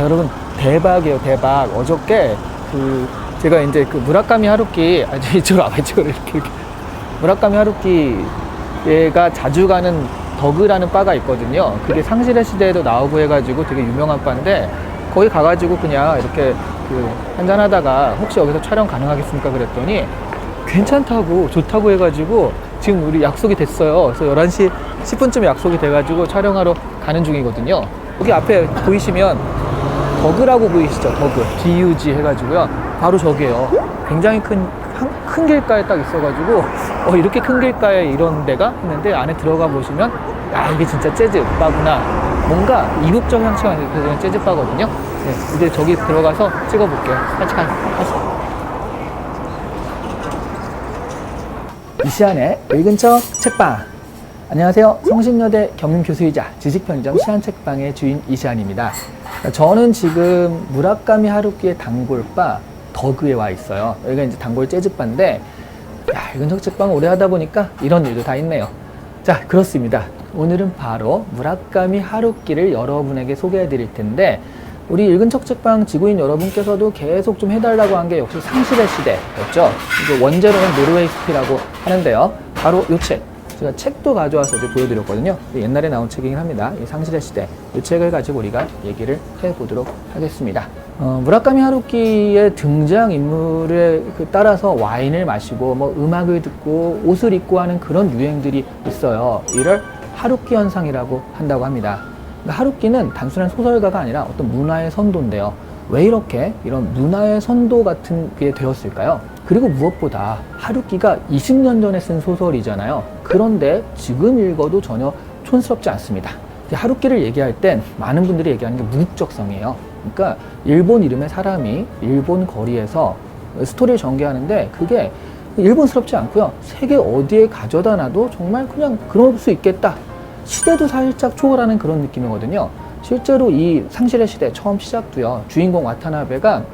자, 여러분 대박이에요 대박. 어저께 그 제가 이제 그 무라카미 하루키 아저 이쪽으로 와봐 이쪽으로 이렇게, 이렇게. 무라카미 하루키 얘가 자주 가는 더그라는 바가 있거든요. 그게 상실의 시대에도 나오고 해가지고 되게 유명한 바인데 거기 가가지고 그냥 이렇게 그 한잔하다가 혹시 여기서 촬영 가능하겠습니까? 그랬더니 괜찮다고 좋다고 해가지고 지금 우리 약속이 됐어요. 그래서 11시 10분쯤에 약속이 돼가지고 촬영하러 가는 중이거든요. 여기 앞에 보이시면 더그라고 보이시죠? 더그. DUG 해가지고요. 바로 저기에요. 굉장히 큰, 한- 큰 길가에 딱 있어가지고, 어, 이렇게 큰 길가에 이런 데가 있는데 안에 들어가 보시면, 야, 이게 진짜 재즈 바구나. 뭔가 이국적 향취가 느껴지는 재즈 바거든요. 네, 이제 저기 들어가서 찍어볼게요. 같이 가, 가시죠. 이시안의 읽은 척 책방. 안녕하세요. 성신여대 겸임교수이자 지식편의점 시안책방의 주인 이시안입니다. 저는 지금 무라카미 하루키의 단골바 더그에 와 있어요. 여기가 이제 단골 재즈바인데, 야, 읽은 척 책방 오래 하다 보니까 이런 일도 다 있네요. 자, 그렇습니다. 오늘은 바로 무라카미 하루키를 여러분에게 소개해 드릴 텐데, 우리 읽은 척 책방 지구인 여러분께서도 계속 좀 해달라고 한 게 역시 상실의 시대였죠. 이제 원제로는 노르웨이 숲이라고 하는데요. 바로 이 책. 제가 책도 가져와서 이제 보여드렸거든요. 옛날에 나온 책이긴 합니다. 이 상실의 시대. 이 책을 가지고 우리가 얘기를 해보도록 하겠습니다. 어, 무라카미 하루키의 등장 인물에 그 따라서 와인을 마시고 뭐 음악을 듣고 옷을 입고 하는 그런 유행들이 있어요. 이를 하루키 현상이라고 한다고 합니다. 그러니까 하루키는 단순한 소설가가 아니라 어떤 문화의 선도인데요. 왜 이렇게 이런 문화의 선도 같은 게 되었을까요? 그리고 무엇보다 하루키가 20년 전에 쓴 소설이잖아요. 그런데 지금 읽어도 전혀 촌스럽지 않습니다. 하루키를 얘기할 땐 많은 분들이 얘기하는 게 무국적성이에요. 그러니까 일본 이름의 사람이 일본 거리에서 스토리를 전개하는데 그게 일본스럽지 않고요. 세계 어디에 가져다 놔도 정말 그냥 그럴 수 있겠다. 시대도 살짝 초월하는 그런 느낌이거든요. 실제로 이 상실의 시대 처음 시작도요. 주인공 와타나베가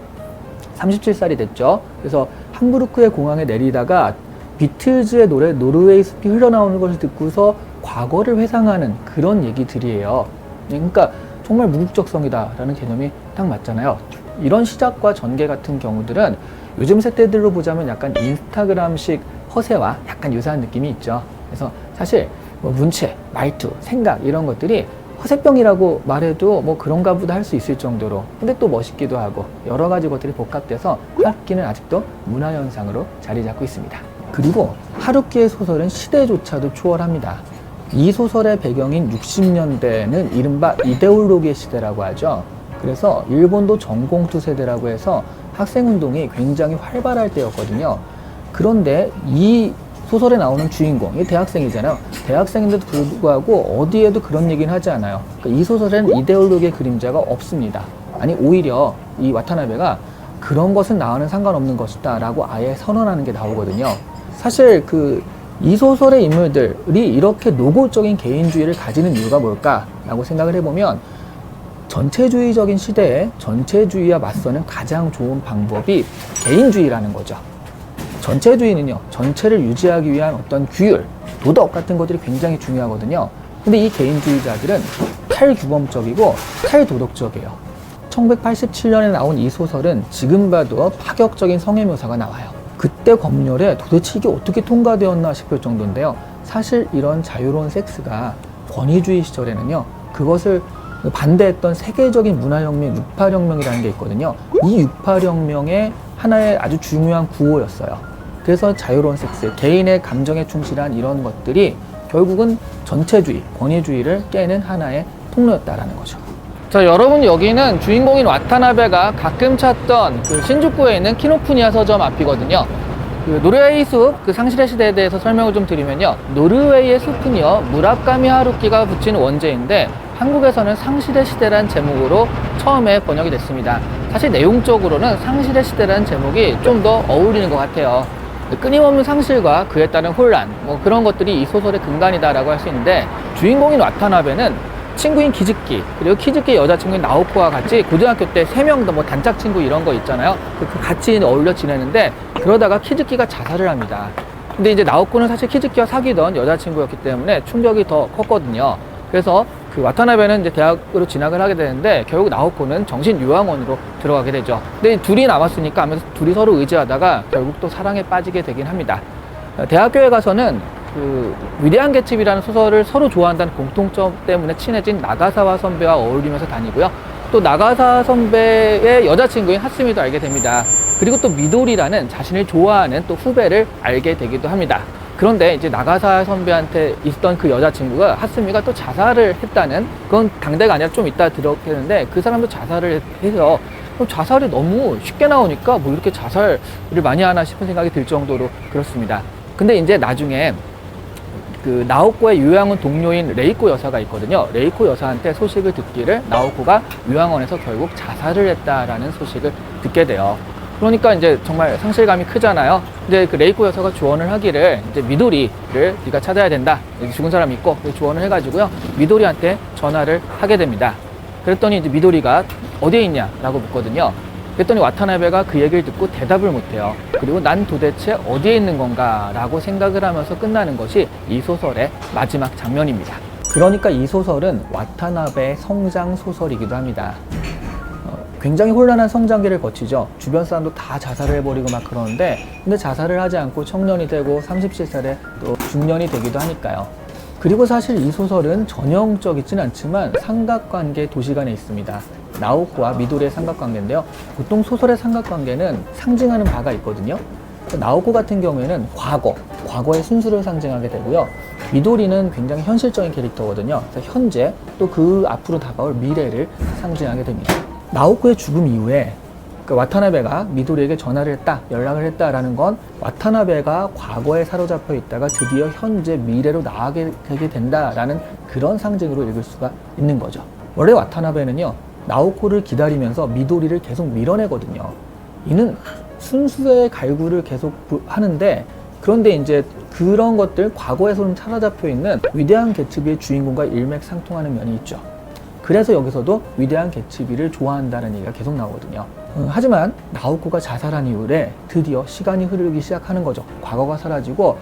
37살이 됐죠. 그래서 함부르크의 공항에 내리다가 비틀즈의 노래 노르웨이 숲이 흘러나오는 것을 듣고서 과거를 회상하는 그런 얘기들이에요. 그러니까 정말 무국적성이다라는 개념이 딱 맞잖아요. 이런 시작과 전개 같은 경우들은 요즘 세대들로 보자면 약간 인스타그램식 허세와 약간 유사한 느낌이 있죠. 그래서 사실 뭐 문체, 말투, 생각 이런 것들이 허세병이라고 말해도 뭐 그런가 보다 할 수 있을 정도로 근데 또 멋있기도 하고 여러 가지 것들이 복합돼서 하루키는 아직도 문화현상으로 자리 잡고 있습니다. 그리고 하루키의 소설은 시대조차도 초월합니다. 이 소설의 배경인 60년대는 이른바 이데올로기의 시대라고 하죠. 그래서 일본도 전공투 세대라고 해서 학생운동이 굉장히 활발할 때였거든요. 그런데 이 소설에 나오는 주인공, 이 대학생이잖아요. 대학생인데도 불구하고 어디에도 그런 얘기는 하지 않아요. 그러니까 이 소설에는 이데올로기의 그림자가 없습니다. 아니, 오히려 이 와타나베가 그런 것은 나와는 상관없는 것이다 라고 아예 선언하는 게 나오거든요. 사실 그 이 소설의 인물들이 이렇게 노골적인 개인주의를 가지는 이유가 뭘까라고 생각을 해보면 전체주의적인 시대에 전체주의와 맞서는 가장 좋은 방법이 개인주의라는 거죠. 전체주의는요, 전체를 유지하기 위한 어떤 규율, 도덕 같은 것들이 굉장히 중요하거든요. 근데 이 개인주의자들은 탈규범적이고 탈도덕적이에요. 1987년에 나온 이 소설은 지금 봐도 파격적인 성애 묘사가 나와요. 그때 검열에 도대체 이게 어떻게 통과되었나 싶을 정도인데요. 사실 이런 자유로운 섹스가 권위주의 시절에는요, 그것을 반대했던 세계적인 문화혁명, 육파혁명이라는 게 있거든요. 이 육파혁명의 하나의 아주 중요한 구호였어요. 그래서 자유로운 섹스, 개인의 감정에 충실한 이런 것들이 결국은 전체주의, 권위주의를 깨는 하나의 통로였다라는 거죠. 자, 여러분 여기는 주인공인 와타나베가 가끔 찾던 그 신주쿠에 있는 키노푸니아 서점 앞이거든요. 그 노르웨이 숲, 그 상실의 시대에 대해서 설명을 좀 드리면요. 노르웨이의 숲은요, 무라카미 하루키가 붙인 원제인데, 한국에서는 상실의 시대란 제목으로 처음에 번역이 됐습니다. 사실 내용적으로는 상실의 시대라는 제목이 좀 더 어울리는 것 같아요. 끊임없는 상실과 그에 따른 혼란, 뭐 그런 것들이 이 소설의 근간이다라고 할 수 있는데, 주인공인 와타나베는 친구인 키즈키 그리고 키즈키의 여자친구인 나오코와 같이 고등학교 때 세명다뭐 단짝 친구 이런 거 있잖아요. 그- 그 같이 어울려 지내는데 그러다가 키즈키가 자살을 합니다. 근데 이제 나오코는 사실 키즈키와 사귀던 여자친구였기 때문에 충격이 더 컸거든요 그래서 그 와타나베는 이제 대학으로 진학을 하게 되는데 결국 나오코는 정신 요양원으로 들어가게 되죠. 근데 이 둘이 남았으니까 아무래도 둘이 서로 의지하다가 결국 또 사랑에 빠지게 되긴 합니다. 어, 대학교에 가서는 그 위대한 개츠비라는 소설을 서로 좋아한다는 공통점 때문에 친해진 나가사와 선배와 어울리면서 다니고요. 또 나가사 선배의 여자친구인 하스미도 알게 됩니다. 그리고 또 미도리라는 자신을 좋아하는 또 후배를 알게 되기도 합니다. 그런데 이제 나가사 선배한테 있던 그 여자친구가 하스미가 또 자살을 했다는 그건 당대가 아니라 좀 이따 들었겠는데 그 사람도 자살을 해서 그럼 자살이 너무 쉽게 나오니까 뭐 이렇게 자살을 많이 하나 싶은 생각이 들 정도로 그렇습니다. 근데 이제 나중에 그 나오코의 요양원 동료인 레이코 여사가 있거든요. 레이코 여사한테 소식을 듣기를 나오코가 요양원에서 결국 자살을 했다라는 소식을 듣게 돼요. 그러니까 이제 정말 상실감이 크잖아요. 이제 그 레이코 여사가 조언을 하기를 이제 미도리를 네가 찾아야 된다. 여기 죽은 사람 있고 그래서 조언을 해가지고요. 미도리한테 전화를 하게 됩니다. 그랬더니 이제 미도리가 어디에 있냐라고 묻거든요. 그랬더니 와타나베가 그 얘기를 듣고 대답을 못해요. 그리고 난 도대체 어디에 있는 건가 라고 생각을 하면서 끝나는 것이 이 소설의 마지막 장면입니다. 그러니까 이 소설은 와타나베의 성장 소설이기도 합니다. 어, 굉장히 혼란한 성장기를 거치죠. 주변 사람도 다 자살을 해버리고 막 그러는데, 근데 자살을 하지 않고 청년이 되고 37살에 또 중년이 되기도 하니까요. 그리고 사실 이 소설은 전형적이진 않지만 삼각관계 도시간에 있습니다. 나오코와 미도리의 삼각관계인데요. 보통 소설의 삼각관계는 상징하는 바가 있거든요. 나오코 같은 경우에는 과거, 과거의 순수를 상징하게 되고요. 미도리는 굉장히 현실적인 캐릭터거든요. 현재 또 그 앞으로 다가올 미래를 상징하게 됩니다. 나오코의 죽음 이후에 그 와타나베가 미도리에게 전화를 했다, 연락을 했다라는 건 와타나베가 과거에 사로잡혀 있다가 드디어 현재 미래로 나아가게 된다라는 그런 상징으로 읽을 수가 있는 거죠. 원래 와타나베는요, 나오코를 기다리면서 미도리를 계속 밀어내거든요. 이는 순수의 갈구를 계속 부- 하는데 그런데 이제 그런 것들 과거에서는 사로잡혀 있는 위대한 개츠비의 주인공과 일맥상통하는 면이 있죠. 그래서 여기서도 위대한 개츠비를 좋아한다는 얘기가 계속 나오거든요. 음, 하지만 나오코가 자살한 이후에 드디어 시간이 흐르기 시작하는 거죠. 과거가 사라지고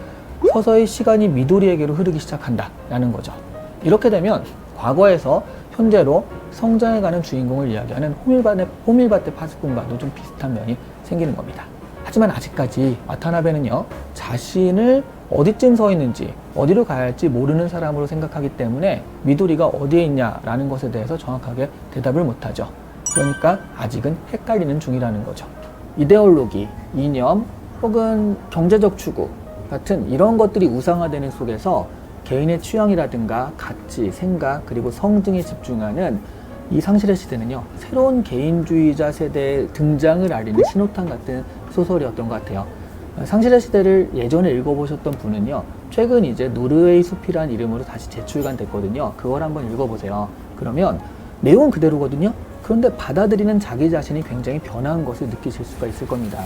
서서히 시간이 미도리에게로 흐르기 시작한다라는 거죠. 이렇게 되면 과거에서 현재로 성장해가는 주인공을 이야기하는 호밀바테, 호밀바테 파스꾼과도 좀 비슷한 면이 생기는 겁니다. 하지만 아직까지 와타나베는요, 자신을 어디쯤 서 있는지, 어디로 가야 할지 모르는 사람으로 생각하기 때문에 미도리가 어디에 있냐라는 것에 대해서 정확하게 대답을 못하죠. 그러니까 아직은 헷갈리는 중이라는 거죠. 이데올로기, 이념, 혹은 경제적 추구 같은 이런 것들이 우상화되는 속에서 개인의 취향이라든가 가치, 생각, 그리고 성등에 집중하는 이 상실의 시대는요, 새로운 개인주의자 세대의 등장을 알리는 신호탄 같은 소설이었던 것 같아요. 상실의 시대를 예전에 읽어보셨던 분은요, 최근 이제 노르웨이 숲이란 이름으로 다시 재출간 됐거든요. 그걸 한번 읽어보세요. 그러면 내용은 그대로거든요. 그런데 받아들이는 자기 자신이 굉장히 변한 것을 느끼실 수가 있을 겁니다.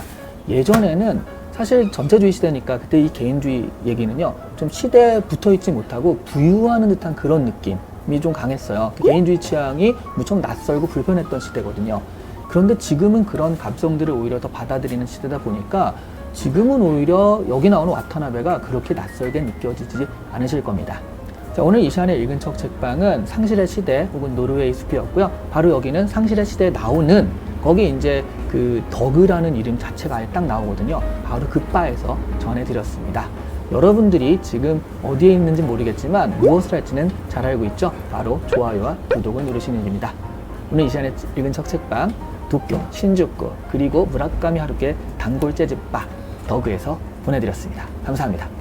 예전에는 사실 전체주의 시대니까 그때 이 개인주의 얘기는요, 좀 시대에 붙어 있지 못하고 부유하는 듯한 그런 느낌이 좀 강했어요. 개인주의 취향이 무척 낯설고 불편했던 시대거든요. 그런데 지금은 그런 감성들을 오히려 더 받아들이는 시대다 보니까 지금은 오히려 여기 나오는 와타나베가 그렇게 낯설게 느껴지지 않으실 겁니다. 자, 오늘 이 시간에 읽은 척 책방은 상실의 시대 혹은 노르웨이 숲이었고요. 바로 여기는 상실의 시대에 나오는 거기 이제 그 더그라는 이름 자체가 아예 딱 나오거든요. 바로 그 바에서 전해드렸습니다. 여러분들이 지금 어디에 있는지 모르겠지만 무엇을 할지는 잘 알고 있죠. 바로 좋아요와 구독을 누르시는 일입니다. 오늘 이 시간에 읽은 척 책방 도쿄, 신주쿠 그리고 무라카미 하루키의 단골 재즈바 더그에서 보내드렸습니다. 감사합니다.